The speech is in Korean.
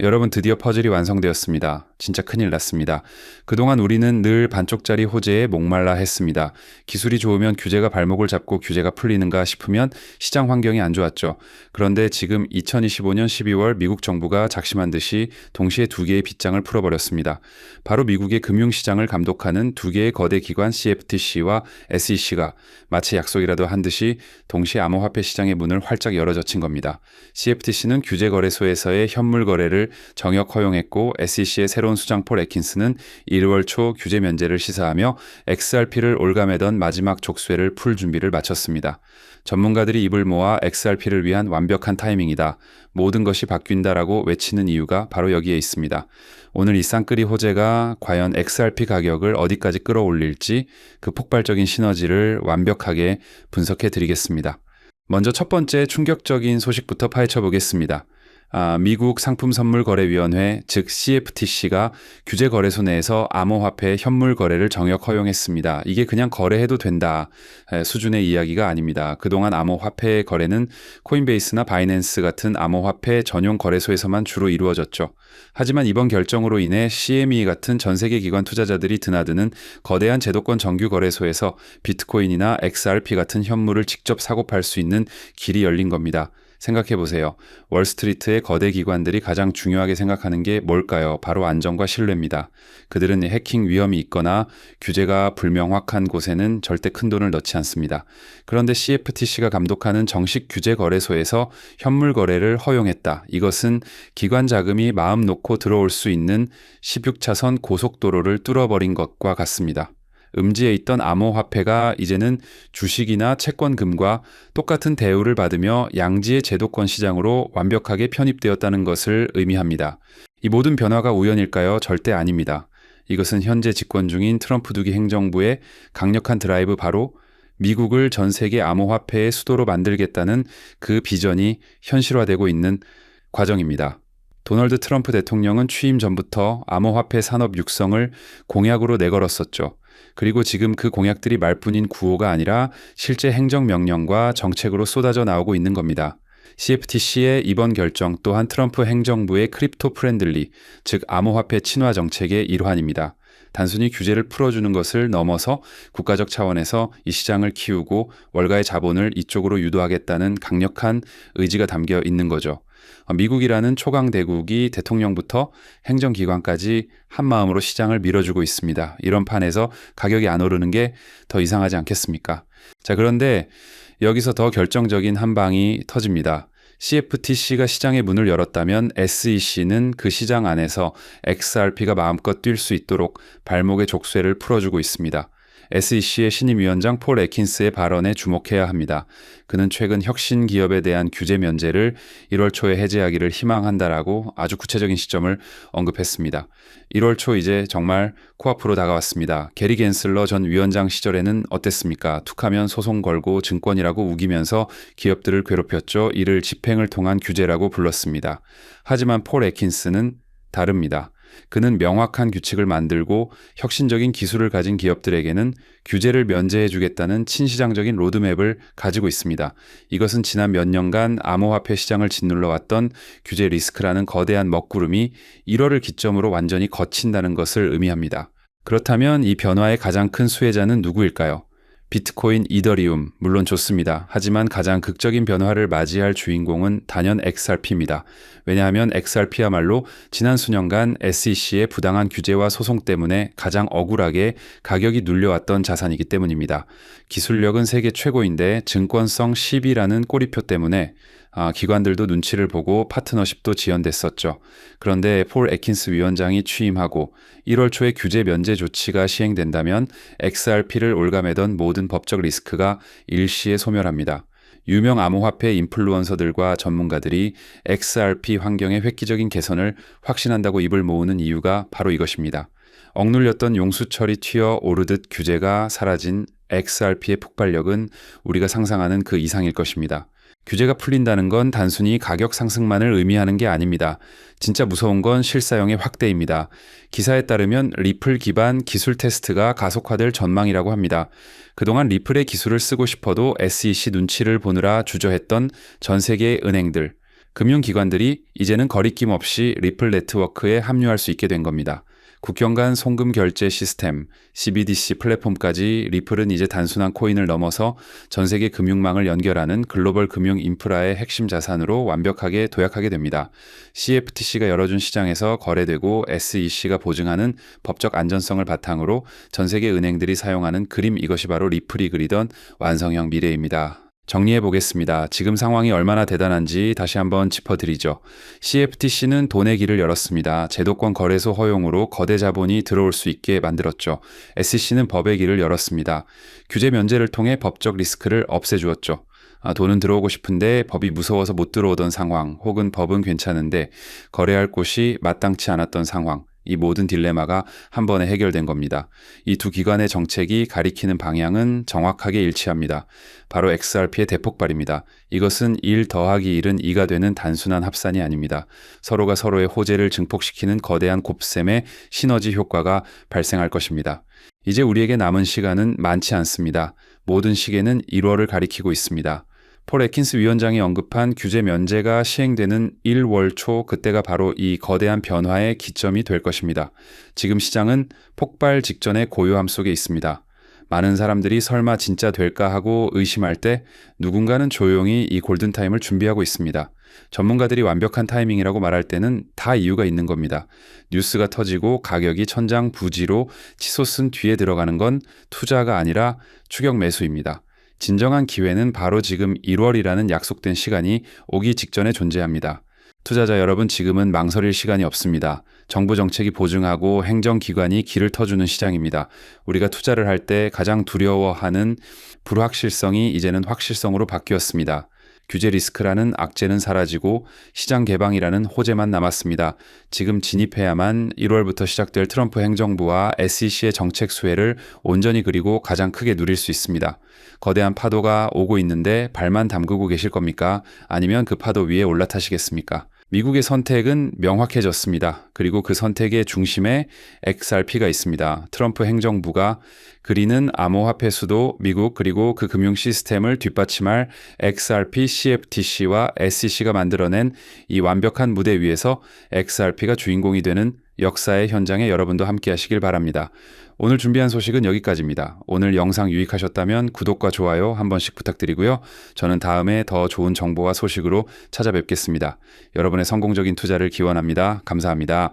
여러분 드디어 퍼즐이 완성되었습니다. 진짜 큰일 났습니다. 그동안 우리는 늘 반쪽짜리 호재에 목말라 했습니다. 기술이 좋으면 규제가 발목을 잡고 규제가 풀리는가 싶으면 시장 환경이 안 좋았죠. 그런데 지금 2025년 12월 미국 정부가 작심한 듯이 동시에 두 개의 빗장을 풀어버렸습니다. 바로 미국의 금융시장을 감독하는 두 개의 거대 기관 CFTC와 SEC가 마치 약속이라도 한 듯이 동시에 암호화폐 시장의 문을 활짝 열어젖힌 겁니다. CFTC는 규제거래소에서의 현물 거래를 정역 허용했고 SEC의 새로운 수장 폴 에킨스는 1월 초 규제 면제를 시사하며 XRP를 올가매던 마지막 족쇄를 풀 준비를 마쳤습니다. 전문가들이 입을 모아 XRP를 위한 완벽한 타이밍이다. 모든 것이 바뀐다라고 외치는 이유가 바로 여기에 있습니다. 오늘 이 쌍끌이 호재가 과연 XRP 가격을 어디까지 끌어올릴지 그 폭발적인 시너지를 완벽하게 분석해 드리겠습니다. 먼저 첫 번째 충격적인 소식부터 파헤쳐 보겠습니다. 아, 미국 상품선물거래위원회 즉 CFTC가 규제 거래소 내에서 암호화폐 현물 거래를 정역 허용했습니다. 이게 그냥 거래해도 된다 수준의 이야기가 아닙니다. 그동안 암호화폐 거래는 코인베이스나 바이낸스 같은 암호화폐 전용 거래소에서만 주로 이루어졌죠. 하지만 이번 결정으로 인해 CME 같은 전 세계 기관 투자자들이 드나드는 거대한 제도권 정규 거래소에서 비트코인이나 XRP 같은 현물을 직접 사고 팔 수 있는 길이 열린 겁니다. 생각해 보세요. 월스트리트의 거대 기관들이 가장 중요하게 생각하는 게 뭘까요? 바로 안정과 신뢰입니다. 그들은 해킹 위험이 있거나 규제가 불명확한 곳에는 절대 큰 돈을 넣지 않습니다. 그런데 CFTC가 감독하는 정식 규제 거래소에서 현물 거래를 허용했다. 이것은 기관 자금이 마음 놓고 들어올 수 있는 16차선 고속도로를 뚫어버린 것과 같습니다. 음지에 있던 암호화폐가 이제는 주식이나 채권금과 똑같은 대우를 받으며 양지의 제도권 시장으로 완벽하게 편입되었다는 것을 의미합니다. 이 모든 변화가 우연일까요? 절대 아닙니다. 이것은 현재 집권 중인 트럼프 두기 행정부의 강력한 드라이브 바로 미국을 전 세계 암호화폐의 수도로 만들겠다는 그 비전이 현실화되고 있는 과정입니다. 도널드 트럼프 대통령은 취임 전부터 암호화폐 산업 육성을 공약으로 내걸었었죠. 그리고 지금 그 공약들이 말뿐인 구호가 아니라 실제 행정명령과 정책으로 쏟아져 나오고 있는 겁니다. CFTC의 이번 결정 또한 트럼프 행정부의 크립토 프렌들리, 즉 암호화폐 친화 정책의 일환입니다. 단순히 규제를 풀어주는 것을 넘어서 국가적 차원에서 이 시장을 키우고 월가의 자본을 이쪽으로 유도하겠다는 강력한 의지가 담겨 있는 거죠. 어, 미국이라는 초강 대국이 대통령부터 행정기관까지 한 마음으로 시장을 밀어주고 있습니다. 이런 판에서 가격이 안 오르는 게 더 이상하지 않겠습니까? 자, 그런데 여기서 더 결정적인 한 방이 터집니다. CFTC가 시장의 문을 열었다면 SEC는 그 시장 안에서 XRP가 마음껏 뛸 수 있도록 발목의 족쇄를 풀어주고 있습니다. SEC의 신임 위원장 폴 에킨스의 발언에 주목해야 합니다. 그는 최근 혁신 기업에 대한 규제 면제를 1월 초에 해제하기를 희망한다라고 아주 구체적인 시점을 언급했습니다. 1월 초 이제 정말 코앞으로 다가왔습니다. 게리 겐슬러 전 위원장 시절에는 어땠습니까? 툭하면 소송 걸고 증권이라고 우기면서 기업들을 괴롭혔죠. 이를 집행을 통한 규제라고 불렀습니다. 하지만 폴 에킨스는 다릅니다. 그는 명확한 규칙을 만들고 혁신적인 기술을 가진 기업들에게는 규제를 면제해 주겠다는 친시장적인 로드맵을 가지고 있습니다. 이것은 지난 몇 년간 암호화폐 시장을 짓눌러 왔던 규제 리스크라는 거대한 먹구름이 1월을 기점으로 완전히 거친다는 것을 의미합니다. 그렇다면 이 변화의 가장 큰 수혜자는 누구일까요? 비트코인, 이더리움, 물론 좋습니다. 하지만 가장 극적인 변화를 맞이할 주인공은 단연 XRP입니다. 왜냐하면 XRP야말로 지난 수년간 SEC의 부당한 규제와 소송 때문에 가장 억울하게 가격이 눌려왔던 자산이기 때문입니다. 기술력은 세계 최고인데 증권성 10이라는 꼬리표 때문에 아, 기관들도 눈치를 보고 파트너십도 지연됐었죠. 그런데 폴 에킨스 위원장이 취임하고 1월 초에 규제 면제 조치가 시행된다면 XRP를 올가매던 모든 법적 리스크가 일시에 소멸합니다. 유명 암호화폐 인플루언서들과 전문가들이 XRP 환경의 획기적인 개선을 확신한다고 입을 모으는 이유가 바로 이것입니다. 억눌렸던 용수철이 튀어 오르듯 규제가 사라진 XRP의 폭발력은 우리가 상상하는 그 이상일 것입니다. 규제가 풀린다는 건 단순히 가격 상승만을 의미하는 게 아닙니다. 진짜 무서운 건 실사용의 확대입니다. 기사에 따르면 리플 기반 기술 테스트가 가속화될 전망이라고 합니다. 그동안 리플의 기술을 쓰고 싶어도 SEC 눈치를 보느라 주저했던 전 세계의 은행들, 금융기관들이 이제는 거리낌 없이 리플 네트워크에 합류할 수 있게 된 겁니다. 국경 간 송금 결제 시스템, CBDC 플랫폼까지 리플은 이제 단순한 코인을 넘어서 전 세계 금융망을 연결하는 글로벌 금융 인프라의 핵심 자산으로 완벽하게 도약하게 됩니다. CFTC가 열어준 시장에서 거래되고 SEC가 보증하는 법적 안전성을 바탕으로 전 세계 은행들이 사용하는 그림 이것이 바로 리플이 그리던 완성형 미래입니다. 정리해 보겠습니다. 지금 상황이 얼마나 대단한지 다시 한번 짚어드리죠. CFTC는 돈의 길을 열었습니다. 제도권 거래소 허용으로 거대 자본이 들어올 수 있게 만들었죠. SEC는 법의 길을 열었습니다. 규제 면제를 통해 법적 리스크를 없애주었죠. 아, 돈은 들어오고 싶은데 법이 무서워서 못 들어오던 상황, 혹은 법은 괜찮은데 거래할 곳이 마땅치 않았던 상황, 이 모든 딜레마가 한 번에 해결된 겁니다. 이 두 기관의 정책이 가리키는 방향은 정확하게 일치합니다. 바로 XRP의 대폭발입니다. 이것은 1 더하기 1은 2가 되는 단순한 합산이 아닙니다. 서로가 서로의 호재를 증폭시키는 거대한 곱셈의 시너지 효과가 발생할 것입니다. 이제 우리에게 남은 시간은 많지 않습니다. 모든 시계는 1월을 가리키고 있습니다. 폴 에킨스 위원장이 언급한 규제 면제가 시행되는 1월 초 그때가 바로 이 거대한 변화의 기점이 될 것입니다. 지금 시장은 폭발 직전의 고요함 속에 있습니다. 많은 사람들이 설마 진짜 될까 하고 의심할 때 누군가는 조용히 이 골든타임을 준비하고 있습니다. 전문가들이 완벽한 타이밍이라고 말할 때는 다 이유가 있는 겁니다. 뉴스가 터지고 가격이 천장 부지로 치솟은 뒤에 들어가는 건 투자가 아니라 추격 매수입니다. 진정한 기회는 바로 지금 1월이라는 약속된 시간이 오기 직전에 존재합니다. 투자자 여러분 지금은 망설일 시간이 없습니다. 정부 정책이 보증하고 행정기관이 길을 터주는 시장입니다. 우리가 투자를 할 때 가장 두려워하는 불확실성이 이제는 확실성으로 바뀌었습니다. 규제 리스크라는 악재는 사라지고 시장 개방이라는 호재만 남았습니다. 지금 진입해야만 1월부터 시작될 트럼프 행정부와 SEC의 정책 수혜를 온전히 그리고 가장 크게 누릴 수 있습니다. 거대한 파도가 오고 있는데 발만 담그고 계실 겁니까? 아니면 그 파도 위에 올라타시겠습니까? 미국의 선택은 명확해졌습니다. 그리고 그 선택의 중심에 XRP가 있습니다. 트럼프 행정부가 그리는 암호화폐 수도 미국 그리고 그 금융 시스템을 뒷받침할 XRP, CFTC와 SEC가 만들어낸 이 완벽한 무대 위에서 XRP가 주인공이 되는 역사의 현장에 여러분도 함께 하시길 바랍니다. 오늘 준비한 소식은 여기까지입니다. 오늘 영상 유익하셨다면 구독과 좋아요 한 번씩 부탁드리고요. 저는 다음에 더 좋은 정보와 소식으로 찾아뵙겠습니다. 여러분의 성공적인 투자를 기원합니다. 감사합니다.